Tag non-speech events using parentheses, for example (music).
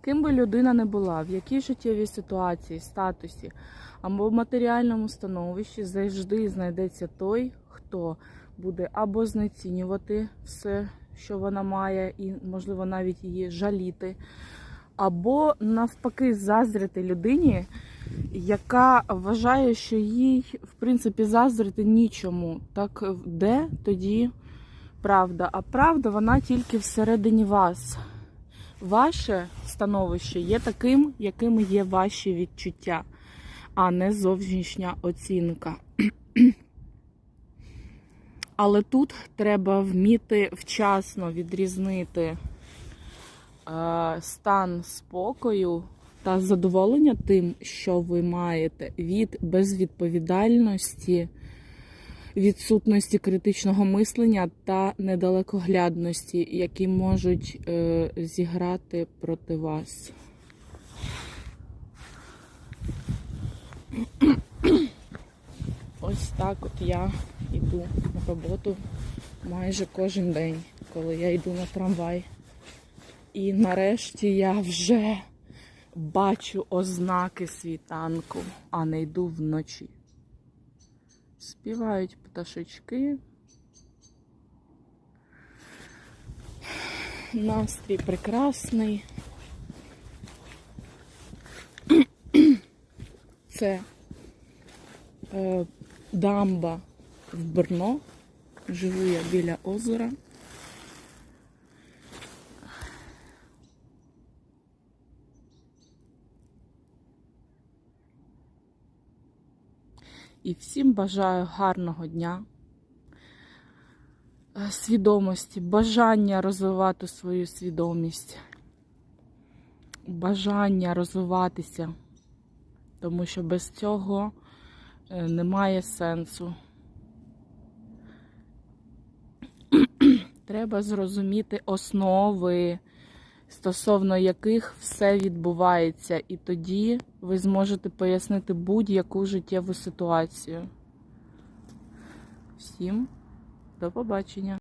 Ким би людина не була, в якій життєвій ситуації, статусі або в матеріальному становищі завжди знайдеться той, хто буде або знецінювати все, що вона має, і, можливо, навіть її жаліти, або навпаки заздрити людині, яка вважає, що їй, в принципі, заздрити нічому. Так де тоді правда? А правда вона тільки всередині вас. Ваше становище є таким, яким є ваші відчуття, а не зовнішня оцінка. (clears throat) Але тут треба вміти вчасно відрізнити е, стан спокою та задоволення тим, що ви маєте, від безвідповідальності, відсутності критичного мислення та недалекоглядності, які можуть е, зіграти проти вас. (clears throat) Ось так от я йду на роботу майже кожен день, коли я йду на трамвай. І нарешті я вже бачу ознаки світанку, а не йду вночі. Співають пташечки. Настрій прекрасний. Це е, дамба в Брно. Живу я біля озера. І всім бажаю гарного дня, е, свідомості, бажання розвивати свою свідомість, бажання розвиватися, тому що без цього е, немає сенсу. (clears throat) Треба зрозуміти основи, стосовно яких все відбувається, і тоді ви зможете пояснити будь-яку життєву ситуацію. Всім до побачення!